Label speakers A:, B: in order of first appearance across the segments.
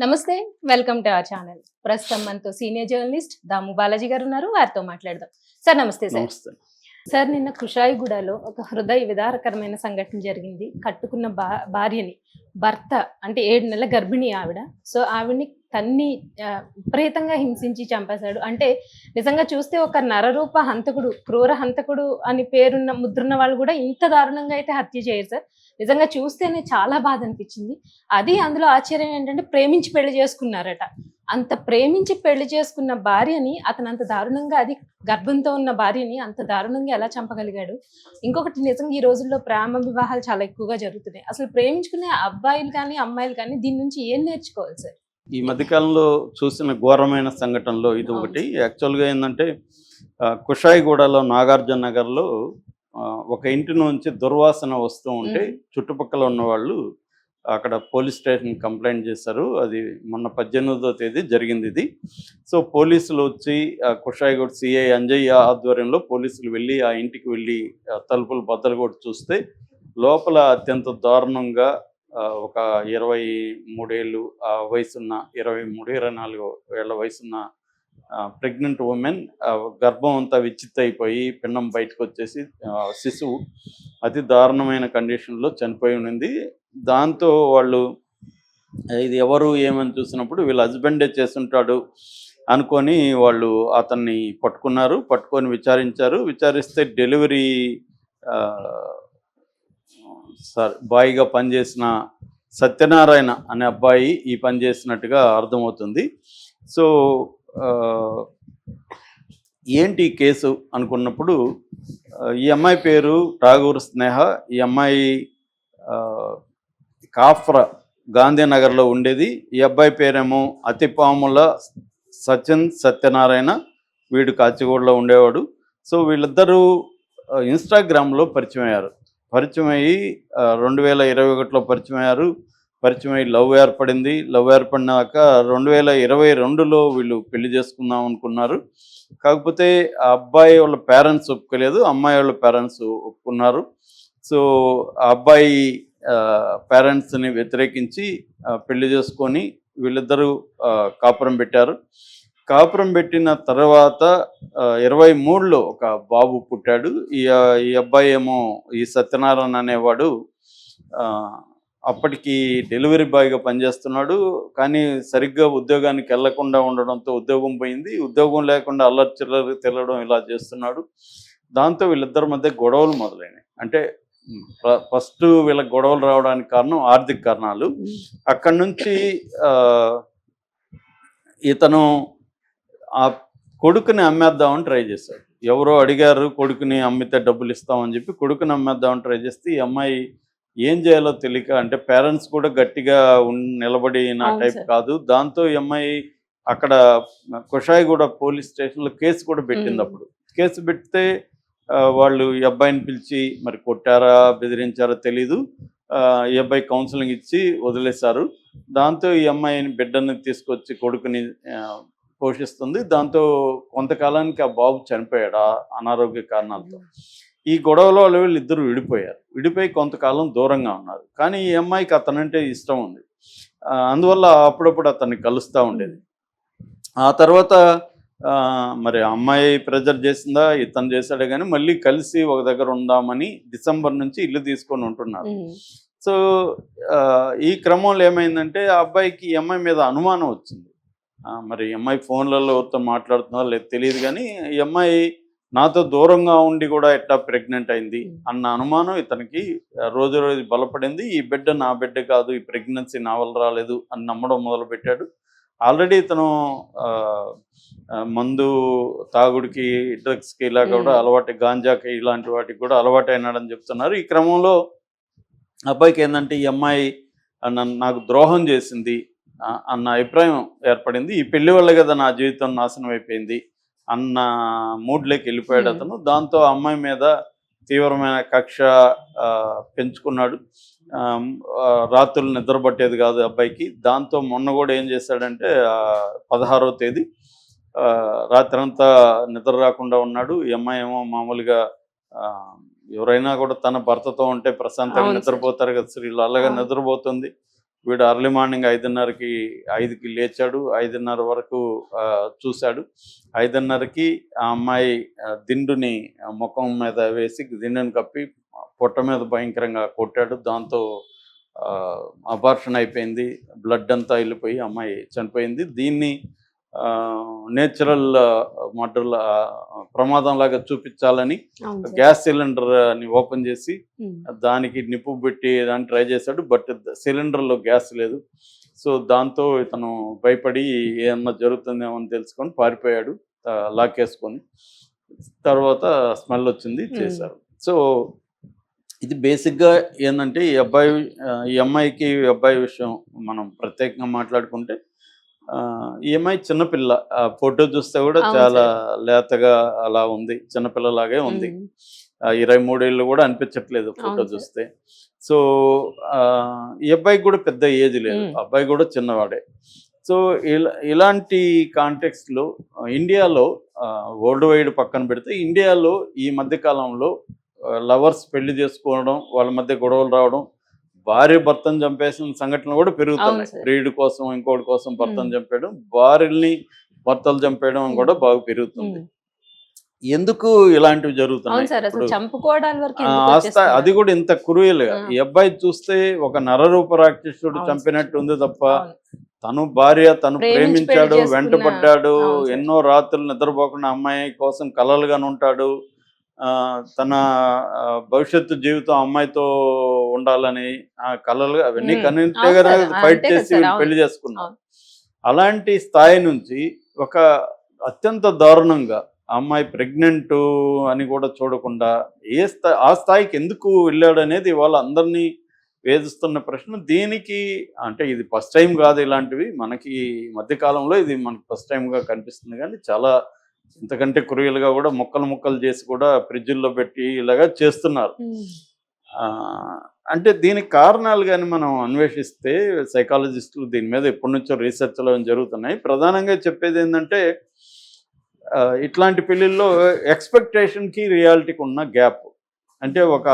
A: నమస్తే welcome to our channel. ప్రస్తుతం మనతో సీనియర్ జర్నలిస్ట్ దాము బాలాజీ గారు ఉన్నారు వారితో మాట్లాడదాం. సార్ నమస్తే సార్. సార్ నిన్న కుషాయిగూడలో ఒక హృదయ విదారకరమైన సంఘటన జరిగింది. కట్టుకున్న భార్యని భర్త అంటే ఏడు నెలల గర్భిణి ఆవిడ. సో ఆవిడని తన్ని విపరీతంగా హింసించి చంపేశాడు. అంటే నిజంగా చూస్తే ఒక నరరూప హంతకుడు క్రూర హంతకుడు అని పేరున్న ముద్రున్న వాళ్ళు కూడా ఇంత దారుణంగా అయితే హత్య చేయరు సార్. నిజంగా చూస్తేనే చాలా బాధ అనిపించింది. అది అందులో ఆశ్చర్యం ఏంటంటే ప్రేమించి పెళ్ళి చేసుకున్నారట. అంత ప్రేమించి పెళ్ళి చేసుకున్న భార్యని అతను అంత దారుణంగా అది గర్భంతో ఉన్న భార్యని అంత దారుణంగా ఎలా చంపగలిగాడు? ఇంకొకటి నిజంగా ఈ రోజుల్లో ప్రేమ వివాహాలు చాలా ఎక్కువగా జరుగుతున్నాయి. అసలు ప్రేమించుకునే అబ్బాయిలు కానీ అమ్మాయిలు కానీ దీని నుంచి ఏం నేర్చుకోవాలి సార్?
B: ఈ మధ్యకాలంలో చూసిన ఘోరమైన సంఘటనలో ఇది. ఒకటి యాక్చువల్గా ఏంటంటే కుషాయిగూడలో నాగార్జున నగర్లో ఒక ఇంటి నుంచి దుర్వాసన వస్తూ ఉంటే. చుట్టుపక్కల ఉన్న వాళ్ళు అక్కడ పోలీస్ స్టేషన్ కంప్లైంట్ చేశారు అది మొన్న పద్దెనిమిదో తేదీ జరిగింది ఇది సో పోలీసులు వచ్చి కుషాయిగూడ సిఐ అంజయ్య ఆధ్వర్యంలో పోలీసులు వెళ్ళి ఆ ఇంటికి వెళ్ళి తలుపులు బద్దలు కొట్టి చూస్తే లోపల అత్యంత దారుణంగా ఒక ఇరవై మూడేళ్ళు వయసున్న ఇరవై మూడు ఇరవై నాలుగు ఏళ్ళ వయసున్న ప్రెగ్నెంట్ ఉమెన్ గర్భం అంతా విచ్చిత్ అయిపోయి పిండం బయటకు వచ్చేసి శిశువు అతి దారుణమైన కండిషన్లో చనిపోయి ఉన్నింది దాంతో వాళ్ళు ఇది ఎవరు ఏమని చూసినప్పుడు వీళ్ళ హస్బెండే చేస్తుంటాడు అనుకొని వాళ్ళు అతన్ని పట్టుకున్నారు. పట్టుకొని విచారించారు. విచారిస్తే డెలివరీ సార్ బాయ్గా పనిచేసిన సత్యనారాయణ అనే అబ్బాయి ఈ పని చేసినట్టుగా అర్థమవుతుంది. సో ఏంటి ఈ కేసు అనుకున్నప్పుడు ఈ అమ్మాయి పేరు రాఘూర్ స్నేహ ఈ అమ్మాయి కాఫ్రా గాంధీనగర్లో ఉండేది. ఈ అబ్బాయి పేరేమో అతిపాముల సచిన్ సత్యనారాయణ వీడు కాచిగూడలో ఉండేవాడు. సో వీళ్ళిద్దరూ ఇన్స్టాగ్రామ్లో పరిచయం అయ్యారు. పరిచయం అయ్యి రెండు వేల ఇరవై ఒకటిలో పరిచయం అయ్యారు పరిచయం అయ్యి లవ్ ఏర్పడింది. లవ్ ఏర్పడినాక రెండు వేల ఇరవై రెండులో వీళ్ళు పెళ్ళి చేసుకుందాం అనుకున్నారు. కాకపోతే ఆ అబ్బాయి వాళ్ళ పేరెంట్స్ ఒప్పుకోలేదు. అమ్మాయి వాళ్ళ పేరెంట్స్ ఒప్పుకున్నారు. సో ఆ అబ్బాయి పేరెంట్స్ని వ్యతిరేకించి పెళ్ళి చేసుకొని వీళ్ళిద్దరూ కాపురం పెట్టారు. కాపురం పెట్టిన తర్వాత ఇరవై మూడులో ఒక బాబు పుట్టాడు. ఈ ఈ అబ్బాయి ఏమో ఈ సత్యనారాయణ అనేవాడు అప్పటికి డెలివరీ బాయ్గా పనిచేస్తున్నాడు. కానీ సరిగ్గా ఉద్యోగానికి వెళ్ళకుండా ఉండడంతో ఉద్యోగం పోయింది. ఉద్యోగం లేకుండా అల్లరి చిల్లరి తిరగడం ఇలా చేస్తున్నాడు. దాంతో వీళ్ళిద్దరి మధ్య గొడవలు మొదలైనవి అంటే ఫస్ట్ వీళ్ళకి గొడవలు రావడానికి కారణం ఆర్థిక కారణాలు. అక్కడి నుంచి ఇతను ఆ కొడుకుని అమ్మేద్దామని ట్రై చేశాడు. ఎవరో అడిగారు కొడుకుని అమ్మితే డబ్బులు ఇస్తామని చెప్పి కొడుకుని అమ్మేద్దామని ట్రై చేస్తే ఈ అమ్మాయి ఏం చేయాలో తెలియక అంటే పేరెంట్స్ కూడా గట్టిగా నిలబడిన
A: అవును
B: టైప్. కాదు. దాంతో ఈ అమ్మాయి అక్కడ కుషాయిగూడ పోలీస్ స్టేషన్లో కేసు కూడా పెట్టింది. అప్పుడు. కేసు పెడితే వాళ్ళు ఈ అబ్బాయిని పిలిచి మరి కొట్టారా బెదిరించారా తెలీదు. ఈ అబ్బాయి కౌన్సిలింగ్ ఇచ్చి వదిలేశారు. దాంతో ఈ అమ్మాయిని బిడ్డని తీసుకొచ్చి కొడుకుని పోషిస్తుంది. దాంతో కొంతకాలానికి ఆ బాబు చనిపోయాడు? అనారోగ్య కారణాలతో. ఈ గొడవలో వాళ్ళు వీళ్ళు ఇద్దరు విడిపోయారు. విడిపోయి కొంతకాలం దూరంగా ఉన్నారు. కానీ ఈ అమ్మాయికి అతనంటే ఇష్టం ఉంది. అందువల్ల అప్పుడప్పుడు అతన్ని కలుస్తూ ఉండేది. ఆ తర్వాత మరి అమ్మాయి ప్రెజర్ చేసిందా? ఇతను చేశాడే కానీ మళ్ళీ కలిసి ఒక దగ్గర ఉందామని డిసెంబర్ నుంచి ఇల్లు తీసుకొని ఉంటున్నారు. సో ఈ క్రమంలో ఏమైందంటే ఆ అబ్బాయికి ఈ అమ్మాయి మీద అనుమానం వచ్చింది. మరి ఈ అమ్మాయి ఫోన్లలో ఎవరితో మాట్లాడుతుందో లేదు తెలియదు కానీ ఈ అమ్మాయి నాతో దూరంగా ఉండి కూడా ఎట్లా ప్రెగ్నెంట్ అయింది అన్న అనుమానం ఇతనికి రోజు రోజు బలపడింది. ఈ బిడ్డ నా బిడ్డ కాదు ఈ ప్రెగ్నెన్సీ నా వల్ల రాలేదు అని నమ్మడం మొదలుపెట్టాడు. ఆల్రెడీ ఇతను మందు తాగుడికి డ్రగ్స్కి ఇలా కూడా. అలవాటు గాంజాకి ఇలాంటి వాటికి కూడా అలవాటు అయినాడని చెప్తున్నారు. ఈ క్రమంలో అబ్బాయికి ఏంటంటే ఈ అమ్మాయి నన్ను నాకు ద్రోహం చేసింది. అన్న అభిప్రాయం ఏర్పడింది. ఈ పెళ్ళి వల్ల కదా నా జీవితం నాశనం అయిపోయింది అన్న మూడ్లోకి వెళ్ళిపోయాడు. అతను. దాంతో అమ్మాయి మీద తీవ్రమైన కక్ష పెంచుకున్నాడు. రాత్రులు నిద్రపట్టేది కాదు అబ్బాయికి. దాంతో మొన్న కూడా ఏం చేశాడంటే ఆ, పదహారవ తేదీ ఆ, రాత్రంతా నిద్ర రాకుండా ఉన్నాడు. ఈ అమ్మాయి ఏమో మామూలుగా ఎవరైనా కూడా తన భర్తతో ఉంటే ప్రశాంతంగా. నిద్రపోతారు కదా స్త్రీలు అలాగా. నిద్రపోతుంది. వీడు అర్లీ మార్నింగ్ ఐదున్నరకి ఐదుకి లేచాడు. ఐదున్నర వరకు చూశాడు. ఐదున్నరకి ఆ అమ్మాయి దిండుని ముఖం మీద వేసి దిండుని కప్పి పొట్ట మీద భయంకరంగా కొట్టాడు. దాంతో అబార్షన్ అయిపోయింది. బ్లడ్ అంతా వెళ్ళిపోయి అమ్మాయి చనిపోయింది. దీన్ని నేచురల్ మర్డర్ ప్రమాదం లాగా చూపించాలని. గ్యాస్ సిలిండర్ని ఓపెన్ చేసి. దానికి నిప్పు పెట్టి దాన్ని ట్రై చేశాడు బట్ సిలిండర్లో గ్యాస్ లేదు సో దాంతో ఇతను భయపడి ఏమన్నా జరుగుతుందేమో అని తెలుసుకొని పారిపోయాడు ఆ, లాక్కేసుకొని తర్వాత స్మెల్ వచ్చింది. చేశారు సో ఇది బేసిక్గా ఏంటంటే ఈ అబ్బాయి ఈ అమ్మాయికి అబ్బాయి విషయం మనం ప్రత్యేకంగా మాట్లాడుకుంటే ఆ, ఈ అమ్మాయి చిన్నపిల్ల. ఆ ఫోటో చూస్తే కూడా చాలా లేతగా అలా ఉంది. చిన్నపిల్లలాగే ఉంది. ఇరవై మూడేళ్ళు కూడా అనిపించట్లేదు ఫోటో. చూస్తే. సో ఆ, ఈ అబ్బాయికి కూడా పెద్ద ఏజ్ లేదు. అబ్బాయి కూడా చిన్నవాడే. సో ఇలా ఇలాంటి కాంటెక్స్లో ఇండియాలో వరల్డ్ వైడ్ పక్కన పెడితే ఇండియాలో ఈ మధ్య కాలంలో లవర్స్ పెళ్ళి చేసుకోవడం వాళ్ళ మధ్య గొడవలు రావడం భార్య భర్తను చంపేసిన సంఘటనలు కూడా పెరుగుతున్నాయి. ప్రియుడి కోసం ఇంకోటి కోసం భర్తను. చంపేయడం భార్యల్ని భర్తలు చంపేయడం కూడా బాగా పెరుగుతుంది. ఎందుకు ఇలాంటివి జరుగుతున్నాయి? అది కూడా ఇంత క్రూయల్గా
A: ఆ.
B: ఈ అబ్బాయి చూస్తే ఒక నరరూప రాక్షసుడు
A: అవును.
B: చంపినట్టు ఉంది తప్ప. తను భార్య తను
A: ప్రేమించి
B: ప్రేమించాడు వెంటపడ్డాడు. ఎన్నో రాత్రులు నిద్రపోకుండా అమ్మాయి కోసం కలలుగానే ఉంటాడు తన భవిష్యత్తు జీవితం అమ్మాయితో ఉండాలని ఆ కలలు అవన్నీ
A: సార్.
B: ఫైట్ చేసి. పెళ్ళి చేసుకున్నాం. అలాంటి స్థాయి నుంచి ఒక అత్యంత దారుణంగా అమ్మాయి ప్రెగ్నెంట్ అని కూడా చూడకుండా ఏ స్థాయి ఆ స్థాయికి ఎందుకు వెళ్ళాడు అనేది ఇవాళ అందరినీ వేధిస్తున్న ప్రశ్న దీనికి అంటే ఇది ఫస్ట్ టైం కాదు ఇలాంటివి మనకి ఈ మధ్య కాలంలో ఇది మనకి ఫస్ట్ టైంగా కనిపిస్తుంది కానీ చాలా ఇంతకంటే కురియలుగా కూడా ముక్కలు ముక్కలు చేసి కూడా ఫ్రిడ్జ్ల్లో పెట్టి ఇలాగా చేస్తున్నారు. అంటే దీనికి కారణాలు కానీ మనం అన్వేషిస్తే సైకాలజిస్టులు దీని మీద ఎప్పటి నుంచో రీసెర్చ్లు జరుగుతున్నాయి. ప్రధానంగా చెప్పేది ఏంటంటే ఇట్లాంటి పెళ్ళిళ్ళలో ఎక్స్పెక్టేషన్కి రియాలిటీకి ఉన్న గ్యాప్. అంటే ఒక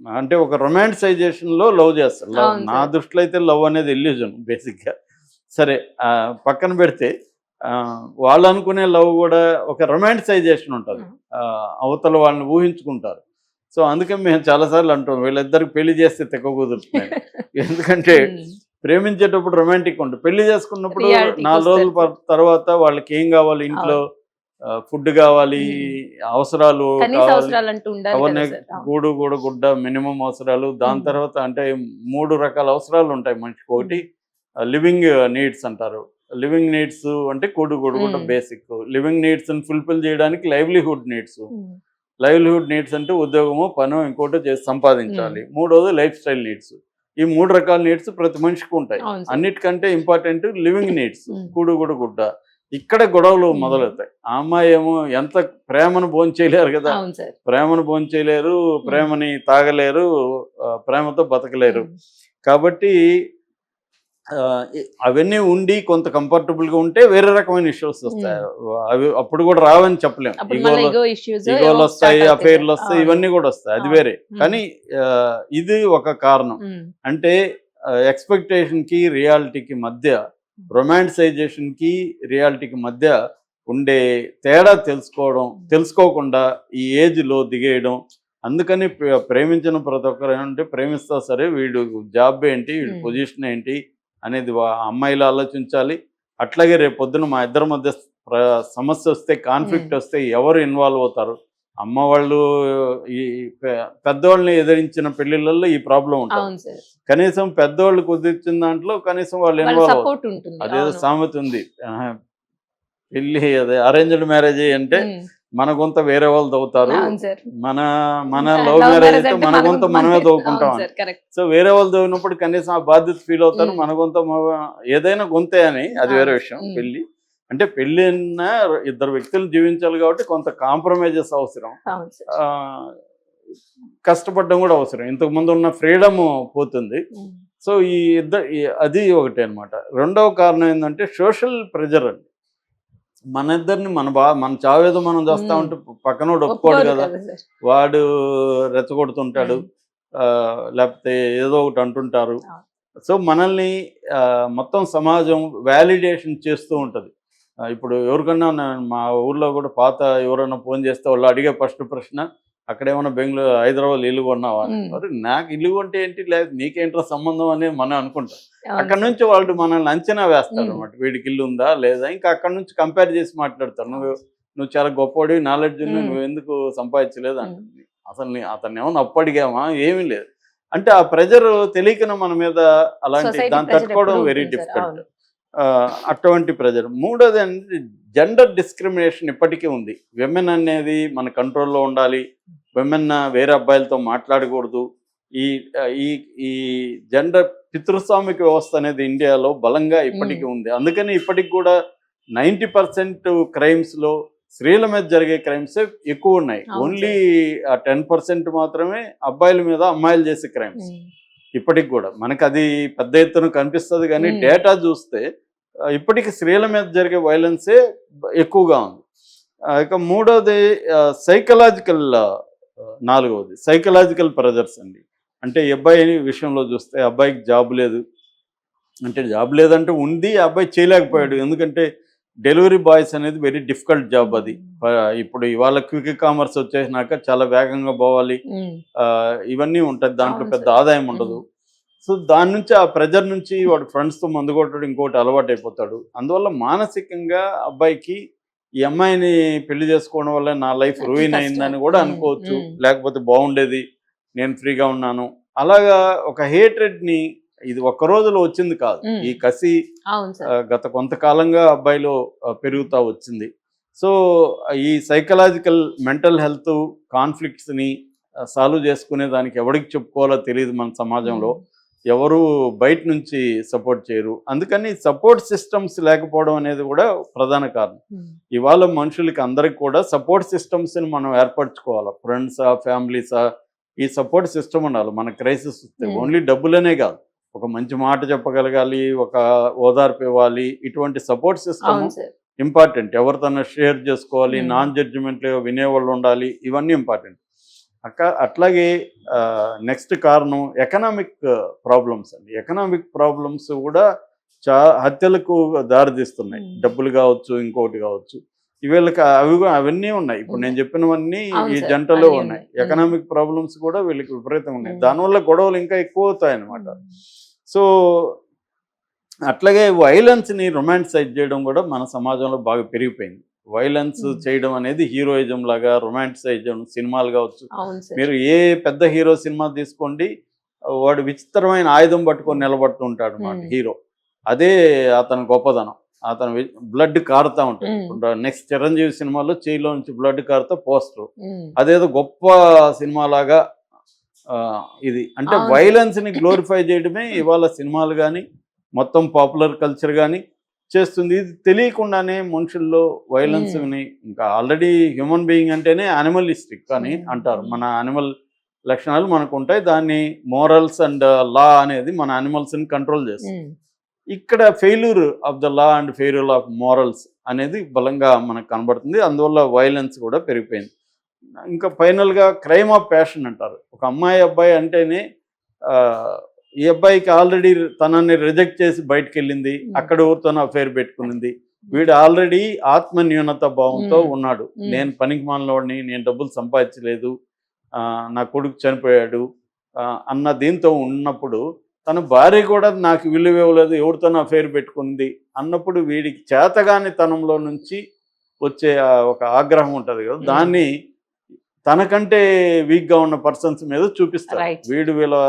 B: అంటే ఒక రొమాంటిసైజేషన్లో లవ్ చేస్తారు. నా. దృష్టిలో అయితే లవ్ అనేది ఇల్యూజన్ బేసిక్గా. సరే పక్కన పెడితే వాళ్ళు అనుకునే లవ్ కూడా ఒక రొమాంటిసైజేషన్ ఉంటుంది. అవతల వాళ్ళని ఊహించుకుంటారు. సో అందుకే మేము చాలాసార్లు అంటాం వీళ్ళిద్దరికి పెళ్ళి చేస్తే తెక్క కుదురుతున్నాయి ఎందుకంటే. ప్రేమించేటప్పుడు రొమాంటిక్ ఉంటుంది. పెళ్ళి చేసుకున్నప్పుడు నాలుగు రోజుల తర్వాత వాళ్ళకి ఏం కావాలి? ఇంట్లో ఫుడ్ కావాలి అవసరాలు కావాలి. గూడు గూడు గుడ్డ మినిమం అవసరాలు. దాని. తర్వాత అంటే మూడు రకాల అవసరాలు ఉంటాయి మనిషికి. ఒకటి లివింగ్ నీడ్స్ అంటారు. లివింగ్ నీడ్స్ అంటే కూడు
A: మ్మ్.
B: బేసిక్ లివింగ్ నీడ్స్ ఫుల్ఫిల్ చేయడానికి లైవ్లీహుడ్ నీడ్స్. లైవ్లీహుడ్ నీడ్స్ అంటే ఉద్యోగము పనో ఇంకోటో చేసి సంపాదించాలి మూడోది లైఫ్ స్టైల్ నీడ్స్ ఈ మూడు రకాల నీడ్స్ ప్రతి మనిషికి ఉంటాయి. అన్నిటికంటే ఇంపార్టెంట్ లివింగ్ నీడ్స్. కూడు గుడు గుడ్డ ఇక్కడ గొడవలు. మొదలవుతాయి ఆ అమ్మాయి ఏమో ఎంత ప్రేమను భోంచేయలేరు కదా ప్రేమను భోంచేయలేరు ప్రేమని తాగలేరు ప్రేమతో బతకలేరు. కాబట్టి అవన్నీ ఉండి కొంత comfortable గా ఉంటే వేరే రకమైన ఇష్యూస్ వస్తాయి. అవి అప్పుడు కూడా రావని చెప్పలేము ఈగోలు వస్తాయి అఫైర్లు వస్తాయి ఇవన్నీ కూడా వస్తాయి. అది. వేరే. కానీ ఆ, ఇది ఒక కారణం. అంటే ఎక్స్పెక్టేషన్కి రియాలిటీకి మధ్య రొమాంటిసైజేషన్కి రియాలిటీకి మధ్య ఉండే తేడా తెలుసుకోవడం తెలుసుకోకుండా ఈ ఏజ్లో దిగేయడం. అందుకని ప్ర- ప్రేమించిన ప్రతి ఒక్కరు ఏంటంటే ప్రేమిస్తా సరే వీడు జాబ్ ఏంటి వీడి
A: Hmm.
B: పొజిషన్ ఏంటి అనేది అమ్మాయిలు ఆలోచించాలి. అట్లాగే రేపు పొద్దున మా ఇద్దరి మధ్య సమస్య వస్తే కాన్ఫ్లిక్ట్. వస్తే ఎవరు ఇన్వాల్వ్ అవుతారు? అమ్మ వాళ్ళు ఈ పెద్దవాళ్ళని ఎదిరించిన పెళ్ళిళ్ళల్లో ఈ ప్రాబ్లం ఉంటుంది. కనీసం పెద్దవాళ్ళు కుదిర్చిన దాంట్లో కనీసం వాళ్ళు ఇన్వాల్వ్ అదేదో. సామెత ఉంది. పెళ్ళి అదే అరేంజ్డ్ మ్యారేజ్ అంటే. మన కొంత వేరే వాళ్ళు తవ్వుతారు మన మన లవ్ మ్యారేజ్ అయితే మన కొంత మనమే తవ్వుకుంటాం. సో వేరే వాళ్ళు తవ్వినప్పుడు కనీసం ఆ బాధ్యత ఫీల్ అవుతారు. మన కొంత మ- ఏదైనా గొంతే అని అది వేరే. విషయం. పెళ్ళి అంటే పెళ్ళి ఇద్దరు వ్యక్తులు జీవించాలి కాబట్టి కొంత కాంప్రమైజెస్ అవసరం. కష్టపడడం కూడా అవసరం. ఇంతకు ముందు ఉన్న ఫ్రీడమ్ పోతుంది. సో ఈ ఇద్దరు అది ఒకటి అన్నమాట. రెండవ కారణం ఏంటంటే సోషల్ ప్రెజర్ అండి. మన ఇద్దరిని మన బా మన చావేదో మనం చేస్తా. ఉంటే పక్కనోడు ఒప్పుకోడు కదా. వాడు రెచ్చగొడుతుంటాడు లేకపోతే ఏదో ఒకటి అంటుంటారు. సో మనల్ని మొత్తం సమాజం వ్యాలిడేషన్ చేస్తూ ఉంటుంది ఇప్పుడు ఎవరికన్నా మా ఊర్లో కూడా పాత ఎవరైనా ఫోన్ చేస్తే వాళ్ళు అడిగే ఫస్ట్ ప్రశ్న అక్కడ ఏమన్నా బెంగళూరు హైదరాబాద్ ఇల్లు కొన్నావా. మరి నాకు ఇల్లు కొంటే ఏంటి లేదు నీకేంట్రా సంబంధం అనేది మనం అనుకుంటాం అక్కడ. నుంచి వాళ్ళు మనల్ని అంచనా వేస్తారు. అనమాట వీడికి ఇల్లు ఉందా లేదా ఇంకా అక్కడ నుంచి కంపేర్ చేసి మాట్లాడతారు నువ్వు నువ్వు చాలా గొప్పవాడివి నాలెడ్జ్. నువ్వు ఎందుకు సంపాదించలేదు. అంటుంది అసలు అతన్ని ఏమన్నా అప్పడిగామా ఏమీ లేదు అంటే ఆ ప్రెజర్ తెలియకన మన మీద అలాంటి దాన్ని తట్టుకోవడం వెరీ. డిఫికల్ట్. అటువంటి ప్రెజర్ మూడోది అంటే జెండర్ డిస్క్రిమినేషన్ ఇప్పటికీ ఉంది విమెన్ అనేది మన కంట్రోల్లో ఉండాలి విమెన్ వేరే అబ్బాయిలతో మాట్లాడకూడదు. ఈ ఈ ఈ జెండర్ పితృస్వామిక వ్యవస్థ అనేది ఇండియాలో బలంగా ఇప్పటికీ ఉంది. అందుకని ఇప్పటికి కూడా నైంటీ పర్సెంట్ క్రైమ్స్లో స్త్రీల మీద జరిగే క్రైమ్స్ ఎక్కువ ఉన్నాయి. ఓన్లీ టెన్ పర్సెంట్ మాత్రమే అబ్బాయిల మీద అమ్మాయిలు చేసే క్రైమ్స్. ఇప్పటికి కూడా. మనకు అది పెద్ద ఎత్తున కనిపిస్తుంది కానీ. డేటా చూస్తే ఇప్పటికి స్త్రీల మీద జరిగే వైలెన్సే ఎక్కువగా ఉంది. ఇక మూడోది సైకలాజికల్ నాలుగవది సైకలాజికల్ ప్రెజర్స్ అండి. అంటే అబ్బాయి విషయంలో చూస్తే అబ్బాయికి జాబ్ లేదు. అంటే జాబ్ లేదంటే ఉంది ఆ అబ్బాయి చేయలేకపోయాడు. ఎందుకంటే డెలివరీ బాయ్స్ అనేది వెరీ డిఫికల్ట్ జాబ్ అది. ఇప్పుడు ఇవాళ క్విక్ కామర్స్ వచ్చేసినాక చాలా వేగంగా పోవాలి. ఇవన్నీ ఉంటాయి. దాంట్లో పెద్ద. ఆదాయం ఉండదు. సో దాని నుంచి ఆ ప్రెజర్ నుంచి వాడు ఫ్రెండ్స్తో మందు కొట్టడం ఇంకోటి అలవాటు అయిపోతాడు అందువల్ల మానసికంగా అబ్బాయికి ఈ అమ్మాయిని పెళ్ళి చేసుకోవడం వల్ల నా లైఫ్ రూయిన్. అయిందని కూడా అనుకోవచ్చు. లేకపోతే బాగుండేది. నేను ఫ్రీగా ఉన్నాను. అలాగా ఒక hatred ని ఇది ఒక్క రోజులో వచ్చింది కాదు. ఈ కసి గత కొంతకాలంగా అబ్బాయిలో పెరుగుతా వచ్చింది. సో ఈ సైకలాజికల్ మెంటల్ హెల్త్ కాన్ఫ్లిక్ట్స్ని సాల్వ్ చేసుకునే దానికి ఎవరికి చెప్పుకోవాలో తెలియదు మన సమాజంలో. ఎవరు బయట నుంచి సపోర్ట్ చేయరు. అందుకని సపోర్ట్ సిస్టమ్స్ లేకపోవడం అనేది కూడా ప్రధాన కారణం. ఇవాళ మనుషులకి అందరికి కూడా సపోర్ట్ సిస్టమ్స్ని మనం ఏర్పరచుకోవాలి? ఫ్రెండ్సా ఫ్యామిలీసా? ఈ సపోర్ట్ సిస్టమ్ ఉండాలి. మన క్రైసిస్ వస్తే. ఓన్లీ డబ్బులనే కాదు. ఒక మంచి మాట చెప్పగలగాలి ఒక ఓదార్పు ఇవ్వాలి. ఇటువంటి సపోర్ట్ సిస్టమ్ ఇంపార్టెంట్. ఎవరితోనో షేర్ చేసుకోవాలి. నాన్ జడ్జిమెంట్ వినేవాళ్ళు ఉండాలి. ఇవన్నీ ఇంపార్టెంట్. అక్క అట్లాగే నెక్స్ట్ కారణం ఎకనామిక్ ప్రాబ్లమ్స్ అండి. ఎకనామిక్ ప్రాబ్లమ్స్ కూడా చా హత్యలకు దారితీస్తున్నాయి.
A: Hmm.
B: డబ్బులు కావచ్చు ఇంకోటి కావచ్చు. వీళ్ళకి అవి అవన్నీ ఉన్నాయి. ఇప్పుడు నేను చెప్పినవన్నీ
A: అవును
B: ఈ జంటలో ఉన్నాయి. ఎకనామిక్ ప్రాబ్లమ్స్ కూడా వీళ్ళకి విపరీతంగా ఉన్నాయి.
A: Hmm.
B: దానివల్ల గొడవలు ఇంకా ఎక్కువ అవుతాయి అన్నమాట సో అట్లాగే వైలెన్స్ని రొమాంటిసైజ్ చేయడం కూడా మన సమాజంలో బాగా పెరిగిపోయింది. Violence
A: Hmm.
B: చేయడం అనేది హీరోయిజం లాగా రొమాంటిసైజ్ సినిమాలు కావచ్చు మీరు ఏ పెద్ద హీరో సినిమా తీసుకోండి వాడు విచిత్రమైన ఆయుధం పట్టుకొని నిలబడుతుంటాడు అన్నమాట
A: Hmm.
B: హీరో అదే అతని గొప్పదనం అతను బ్లడ్ కారుతా ఉంటాడు
A: Hmm.
B: నెక్స్ట్ చిరంజీవి సినిమాలో చేయిలో నుంచి బ్లడ్ కారుతా పోస్టర్. అదేదో గొప్ప సినిమా లాగా ఇది అంటే. వైలెన్స్ని గ్లోరిఫై చేయడమే ఇవాళ సినిమాలు కానీ మొత్తం పాపులర్ కల్చర్ కానీ చేస్తుంది. ఇది తెలియకుండానే మనుషుల్లో వైలెన్స్ని ఇంకా ఆల్రెడీ హ్యూమన్ బీయింగ్ అంటేనే యానిమలిస్టిక్ అని
A: Hmm.
B: అంటారు. మన యానిమల్ లక్షణాలు మనకు ఉంటాయి దాన్ని మోరల్స్ అండ్ లా అనేది మన animals ని కంట్రోల్ చేస్తుంది.
A: మ్మ్.
B: ఇక్కడ failure of the law and failure of morals అనేది బలంగా మనకు కనబడుతుంది. అందువల్ల వైలెన్స్ కూడా పెరిగిపోయింది. ఇంకా ఫైనల్గా క్రైమ్ ఆఫ్ ప్యాషన్ అంటారు. ఒక అమ్మాయి అబ్బాయి అంటేనే ఈ అబ్బాయికి ఆల్రెడీ తనని రిజెక్ట్ చేసి బయటకు వెళ్ళింది. అక్కడ ఎవరితోనో అఫైర్ పెట్టుకునింది వీడు ఆల్రెడీ ఆత్మ న్యూనత భావంతో. ఉన్నాడు. నేను పనికి మాలినోడిని నేను డబ్బులు సంపాదించలేదు నా కొడుకు చనిపోయాడు అన్న దీంతో ఉన్నప్పుడు తన భార్య కూడా నాకు విలువ ఇవ్వలేదు ఎవరితోనో అఫైర్ పెట్టుకుంది అన్నప్పుడు వీడికి చేతగాని తనంలో నుంచి వచ్చే ఒక ఆగ్రహం ఉంటుంది కదా. దాన్ని తనకంటే వీక్గా ఉన్న పర్సన్స్ మీద చూపిస్తారు. వీడు వీళ్ళ